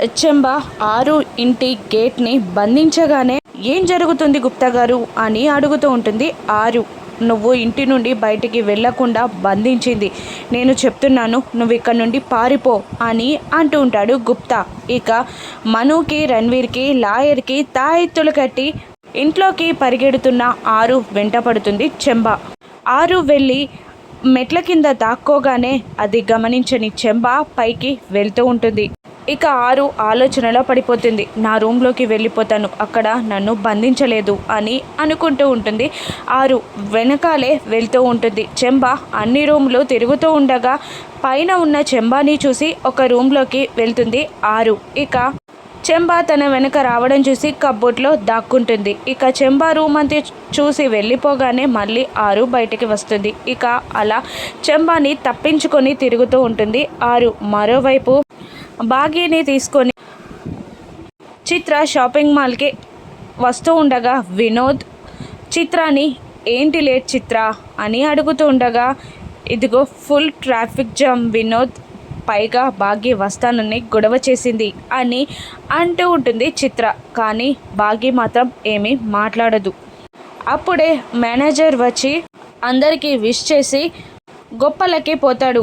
హెచ్ఎంబ ఆరు ఇంటి గేట్ని బంధించగానే ఏం జరుగుతుంది గుప్తా గారు అని అడుగుతూ ఉంటుంది. ఆరు నువ్వు ఇంటి నుండి బయటికి వెళ్ళకుండా బంధించింది. నేను చెప్తున్నాను నువ్వు ఇక్కడ నుండి పారిపో అని అంటూ ఉంటాడు గుప్తా. ఇక మనుకి రణ్వీర్కి లాయర్కి తాయెత్తులు కట్టి ఇంట్లోకి పరిగెడుతున్న ఆరు వెంటపడుతుంది చెంబ. ఆరు వెళ్ళి మెట్ల కింద దాక్కోగానే అది గమనించని చెంబ పైకి వెళ్తూ ఉంటుంది. ఇక ఆరు ఆలోచనలో పడిపోతుంది. నా రూమ్లోకి వెళ్ళిపోతాను. అక్కడ నన్ను బంధించలేదు అని అనుకుంటూ ఉంటుంది. ఆరు వెనకాలే వెళ్తూ ఉంటుంది. చెంబ అన్ని రూమ్లు తిరుగుతూ ఉండగా పైన ఉన్న చెంబాని చూసి ఒక రూమ్లోకి వెళ్తుంది ఆరు. ఇక చెంబా తన వెనక రావడం చూసి కబ్బోర్డ్లో దాక్కుంటుంది. ఇక చెంబా రూమ్ అంతా చూసి వెళ్ళిపోగానే మళ్ళీ ఆరు బయటికి వస్తుంది. ఇక అలా చెంబాని తప్పించుకొని తిరుగుతూ ఉంటుంది. ఆరు మరోవైపు బాగీని తీసుకొని చిత్ర షాపింగ్ మాల్కి వస్తూ ఉండగా వినోద్ చిత్రాని ఏంటి లేట్ చిత్ర? అని అడుగుతూ ఉండగా ఇదిగో ఫుల్ ట్రాఫిక్ జామ్ వినోద్ పైగా భాగ్య వస్తానని గొడవ చేసింది అని అంటూ ఉంటుంది చిత్ర. కానీ భాగ్య మాత్రం ఏమీ మాట్లాడదు. అప్పుడే మేనేజర్ వచ్చి అందరికీ విష్ చేసి గొప్పలకి పోతాడు.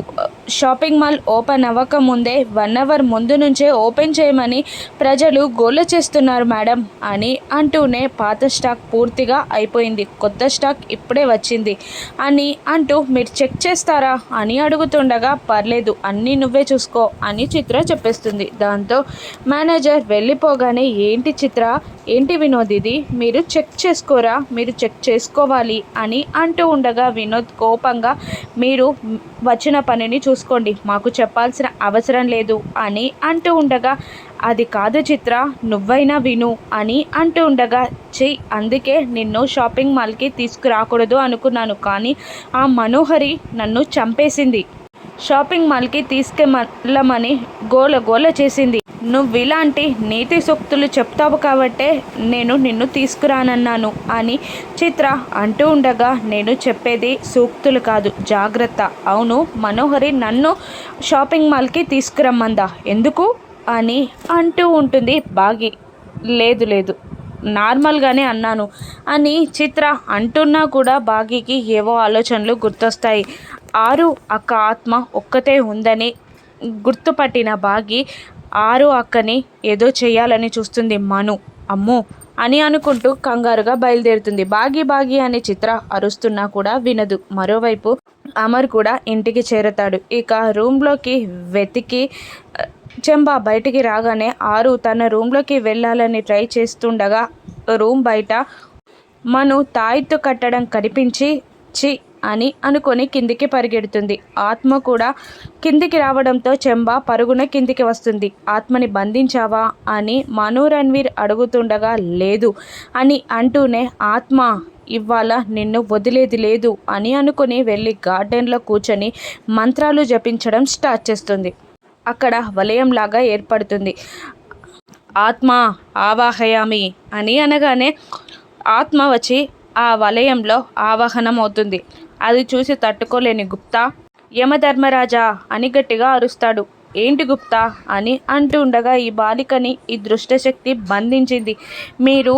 షాపింగ్ మాల్ ఓపెన్ అవ్వకముందే వన్ అవర్ ముందు నుంచే ఓపెన్ చేయమని ప్రజలు గోల చేస్తున్నారు మేడం అని అంటూనే పాత స్టాక్ పూర్తిగా అయిపోయింది. కొత్త స్టాక్ ఇప్పుడే వచ్చింది. అని అంటూ మీరు చెక్ చేస్తారా అని అడుగుతుండగా పర్లేదు అన్నీ నువ్వే చూసుకో అని చిత్ర చెప్పేస్తుంది. దాంతో మేనేజర్ వెళ్ళిపోగానే ఏంటి చిత్ర? ఏంటి వినోద్ ఇది? మీరు చెక్ చేసుకోరా? మీరు చెక్ చేసుకోవాలి? అని అంటూ ఉండగా వినోద్ కోపంగా మీరు వచ్చిన పనిని చూసుకోండి. మాకు చెప్పాల్సిన అవసరం లేదు. అని అంటూ ఉండగా అది కాదు చిత్ర నువ్వైనా విను అని అంటూ ఉండగా చెయ్యి అందుకే నిన్ను షాపింగ్ మాల్కి తీసుకురాకూడదు అనుకున్నాను కానీ ఆ మనోహరి నన్ను చంపేసింది. షాపింగ్ మాల్కి తీసుకెళ్ళమని గోల గోల చేసింది. నువ్వు ఇలాంటి నీతి సూక్తులు చెప్తావు కాబట్టే నేను నిన్ను తీసుకురానన్నాను అని చిత్ర అంటూ ఉండగా నేను చెప్పేది సూక్తులు కాదు జాగ్రత్త. అవును మనోహరి నన్ను షాపింగ్ మాల్కి తీసుకురమ్మందా? ఎందుకు? అని అంటూ ఉంటుంది. బాగి లేదు లేదు నార్మల్గానే అన్నాను అని చిత్ర అంటున్నా కూడా బాగీకి ఏవో ఆలోచనలు గుర్తొస్తాయి. ఆరు అక్క ఆత్మ ఒక్కతే ఉందని గుర్తుపట్టిన బాగి ఆరు అక్కని ఏదో చేయాలని చూస్తుంది మను. అమ్మో! అని అనుకుంటూ కంగారుగా బయలుదేరుతుంది. బాగి బాగి అని చిత్ర అరుస్తున్నా కూడా వినదు. మరోవైపు అమర్ కూడా ఇంటికి చేరతాడు. ఇక రూమ్లోకి వెతికి చెంబా బయటికి రాగానే ఆరు తన రూమ్లోకి వెళ్ళాలని ట్రై చేస్తుండగా రూమ్ బయట మను తాయిత్తు కట్టడం కనిపించి చి అని అనుకొని కిందికి పరిగెడుతుంది. ఆత్మ కూడా కిందికి రావడంతో చెంబా పరుగున కిందికి వస్తుంది. ఆత్మని బంధించావా అని మను రణ్వీర్ అడుగుతుండగా లేదు అని అంటూనే ఆత్మ ఇవాళ నిన్ను వదిలేది లేదు అని అనుకుని వెళ్ళి గార్డెన్లో కూర్చొని మంత్రాలు జపించడం స్టార్ట్ చేస్తుంది. అక్కడ వలయంలాగా ఏర్పడుతుంది. ఆత్మ ఆవాహయామి అని అనగానే ఆత్మ వచ్చి ఆ వలయంలో ఆవాహనం అవుతుంది అది చూసి తట్టుకోలేని గుప్తా యమధర్మరాజా అని గట్టిగా అరుస్తాడు. ఏంటి గుప్తా అని అంటూ ఉండగా ఈ బాలికని ఈ దృష్టశక్తి బంధించింది. మీరు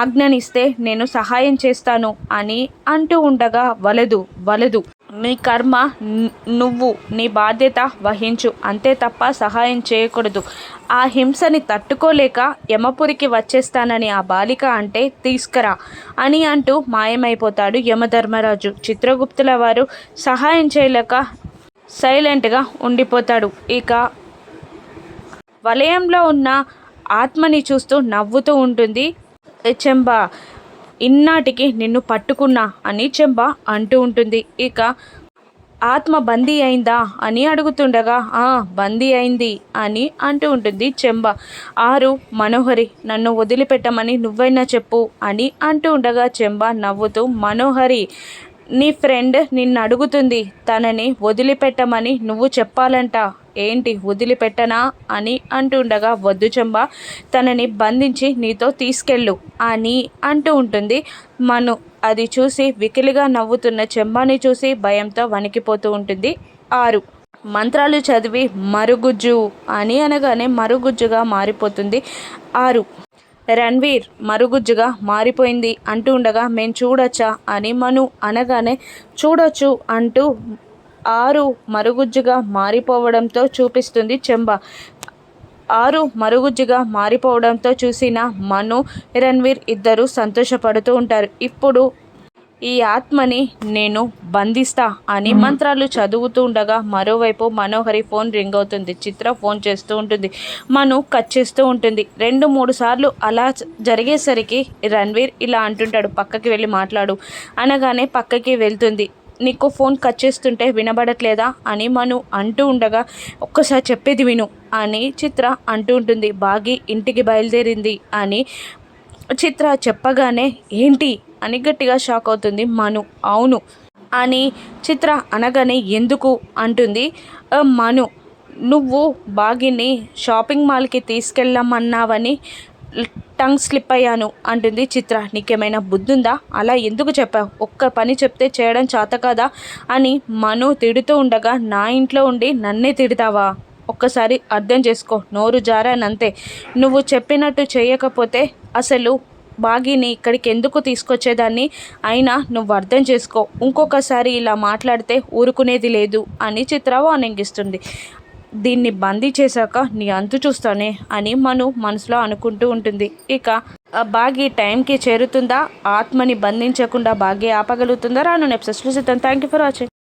ఆజ్ఞనిస్తే నేను సహాయం చేస్తాను అని అంటూ ఉండగా వలదు వలదు. నీ కర్మ నువ్వు నీ బాధ్యత వహించు. అంతే తప్ప సహాయం చేయకూడదు. ఆ హింసని తట్టుకోలేక యమపురికి వచ్చేస్తానని ఆ బాలిక అంటే తీసుకురా అని అంటూ మాయమైపోతాడు యమధర్మరాజు. చిత్రగుప్తుల వారు సహాయం చేయలేక సైలెంట్గా ఉండిపోతాడు. ఇక వలయంలో ఉన్న ఆత్మని చూస్తూ నవ్వుతూ ఉంటుంది చెంబా ఇన్నాటికి నిన్ను పట్టుకున్నా అని చెంబ అంటూ ఉంటుంది. ఇక ఆత్మ బందీ అయిందా అని అడుగుతుండగా ఆ బందీ అయింది అని అంటూ ఉంటుంది చెంబ. ఆరు మనోహరి నన్ను వదిలిపెట్టమని నువ్వైనా చెప్పు అని అంటూ ఉండగా చెంబ నవ్వుతూ మనోహరి నీ ఫ్రెండ్ నిన్ను అడుగుతుంది తనని వదిలిపెట్టమని నువ్వు చెప్పాలంట. ఏంటి వదిలిపెట్టనా అని అంటుండగా వద్దు చెంబ తనని బంధించి నీతో తీసుకెళ్ళు అని అంటూ ఉంటుంది. మను అది చూసి వికిలిగా నవ్వుతున్న చెంబాని చూసి భయంతో వణికిపోతూ ఉంటుంది. ఆరు మంత్రాలు చదివి మరుగుజ్జు అని అనగానే మరుగుజ్జుగా మారిపోతుంది. ఆరు రణ్వీర్ మరుగుజ్జుగా మారిపోయింది. అంటూ ఉండగా మేము చూడొచ్చా? అని మను అనగానే చూడొచ్చు అంటూ ఆరు మరుగుజ్జుగా మారిపోవడంతో చూపిస్తుంది చెంబ. ఆరు మరుగుజ్జుగా మారిపోవడంతో చూసిన మను రణ్వీర్ ఇద్దరు సంతోషపడుతూ ఉంటారు. ఇప్పుడు ఈ ఆత్మని నేను బంధిస్తా అని మంత్రాలు చదువుతూ ఉండగా మరోవైపు మనోహరి ఫోన్ రింగ్ అవుతుంది. చిత్ర ఫోన్ చేస్తూ ఉంటుంది. మను కట్ చేస్తూ ఉంటుంది. రెండు మూడు సార్లు అలా జరిగేసరికి రణ్వీర్ ఇలా అంటుంటాడు పక్కకి వెళ్ళి మాట్లాడు అనగానే పక్కకి వెళ్తుంది. నీకు ఫోన్ కట్ చేస్తుంటే వినబడట్లేదా? అని మను అంటూ ఉండగా ఒక్కసారి చెప్పేది విను అని చిత్ర అంటూ ఉంటుంది. బాగి ఇంటికి బయలుదేరింది అని చిత్ర చెప్పగానే ఏంటి? అని గట్టిగా షాక్ అవుతుంది మను. అవును. అని చిత్ర అనగానే ఎందుకు? అంటుంది. మను నువ్వు బాగిని షాపింగ్ మాల్కి తీసుకెళ్ళమన్నావని టంగ్ స్లిప్ అయ్యాను అంటుంది చిత్ర. నీకేమైనా బుద్ధుందా? అలా ఎందుకు చెప్పావు? ఒక్క పని చెప్తే చేయడం చేత కదా? అని మను తిడుతూ ఉండగా నా ఇంట్లో ఉండి నన్నే తిడతావా? ఒక్కసారి అర్థం చేసుకో. నోరు జారానంతే. నువ్వు చెప్పినట్టు చేయకపోతే అసలు బాగిని ఇక్కడికి ఎందుకు తీసుకొచ్చేదాన్ని? అయినా నువ్వు అర్థం చేసుకో. ఇంకొకసారి ఇలా మాట్లాడితే ఊరుకునేది లేదు అని చిత్ర వార్నింగ్ ఇస్తుంది. దీన్ని బందీ చేశాక నీ అంతు చూస్తానే అని మను మనసులో అనుకుంటూ ఉంటుంది. ఇక ఆ బాగి టైంకి చేరుతుందా? ఆత్మని బంధించకుండా బాగి ఆపగలుగుతుందా? రాను నెప్సెస్లో చూద్దాం. Thank you for watching